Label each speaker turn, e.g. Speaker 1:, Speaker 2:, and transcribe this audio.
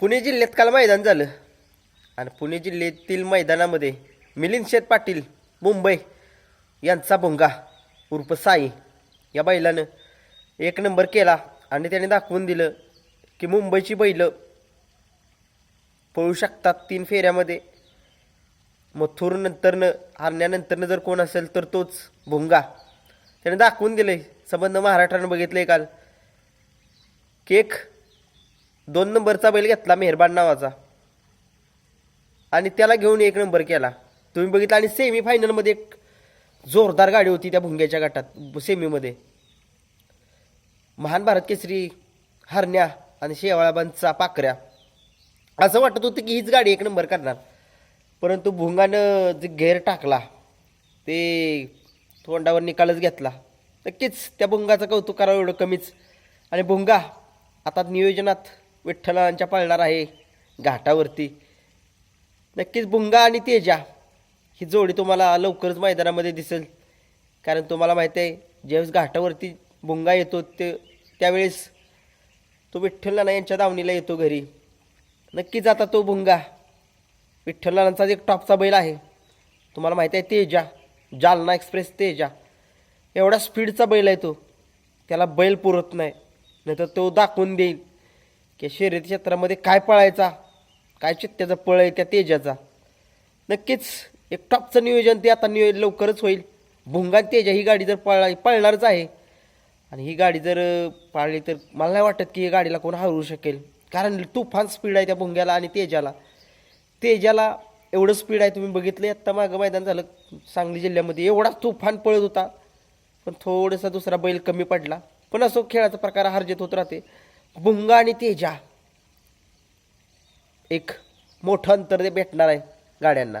Speaker 1: पुणे जिल्ह्यात काल मैदान झालं. आणि पुणे जिल्ह्यातील मैदानामध्ये मिलिंद शेठ पाटील मुंबई यांचा भोंगा उर्फ साई या बैलानं एक नंबर केला आणि त्याने दाखवून दिलं की मुंबईची बैलं पळू शकतात तीन फेऱ्यामध्ये. मथुर नंतरनं जर कोण असेल तर तोच भोंगा. त्याने दाखवून दिलं आहे संबंध महाराष्ट्रानं आहे काल. की एक दोन नंबरचा बैल घेतला मेहरबान नावाचा. आणि त्याला घेऊन एक नंबर केला. तुम्ही बघितलं आणि सेमी फायनलमध्ये एक जोरदार गाडी होती त्या भुंग्याच्या गटात सेमीमध्ये महान भारत केसरी हरण्या आणि शेवाळाबांचा पाकऱ्या असं वाटत होतं की हीच गाडी एक नंबर करणार. परंतु भुंगानं जे घेर टाकला ते तोंडावर निकालच घेतला. नक्कीच त्या भुंगाचं कौतुक करावं एवढं कमीच. आणि भुंगा आता नियोजनात विठ्ठलांच्या पाळणार आहे घाटावरती. नक्कीच भुंगा आणि तेजा ही जोडी तुम्हाला लवकरच मैदानामध्ये दिसेल. कारण तुम्हाला माहिती आहे ज्यावेळेस घाटावरती भुंगा येतो ते त्यावेळेस तो विठ्ठलनाना यांच्या दावणीला येतो घरी. नक्कीच आता तो भुंगा विठ्ठलनानांचा एक टॉपचा बैल आहे. तुम्हाला माहिती आहे तेजा जालना एक्सप्रेस तेजा. एवढा स्पीडचा बैल आहे तो. त्याला बैल पुरत नाही. नाहीतर तो दाखवून देईल. की शर्यती क्षेत्रामध्ये काय पळायचा? काय चित्त्याचा पळ आहे त्या तेजाचा? नक्कीच एक टॉपचं नियोजन ते आता नियोजन लवकरच होईल. भुंगा तेजा ही गाडी जर पळा पळणारच आहे. आणि ही गाडी जर पाळली तर मला नाही वाटत की ही गाडीला कोण हरवू शकेल. कारण तुफान स्पीड आहे त्या भुंग्याला आणि तेजाला. तेजाला एवढं स्पीड आहे तुम्ही बघितलं आत्ता मागं मैदान झालं सांगली जिल्ह्यामध्ये एवढा तुफान पळत होता. पण थोडासा दुसरा बैल कमी पडला. पण असो खेळाचा प्रकार हरजत होत राहते. भुंगा आणि तेजा. एक मोठं अंतर ते भेटणार आहे गाड्यांना.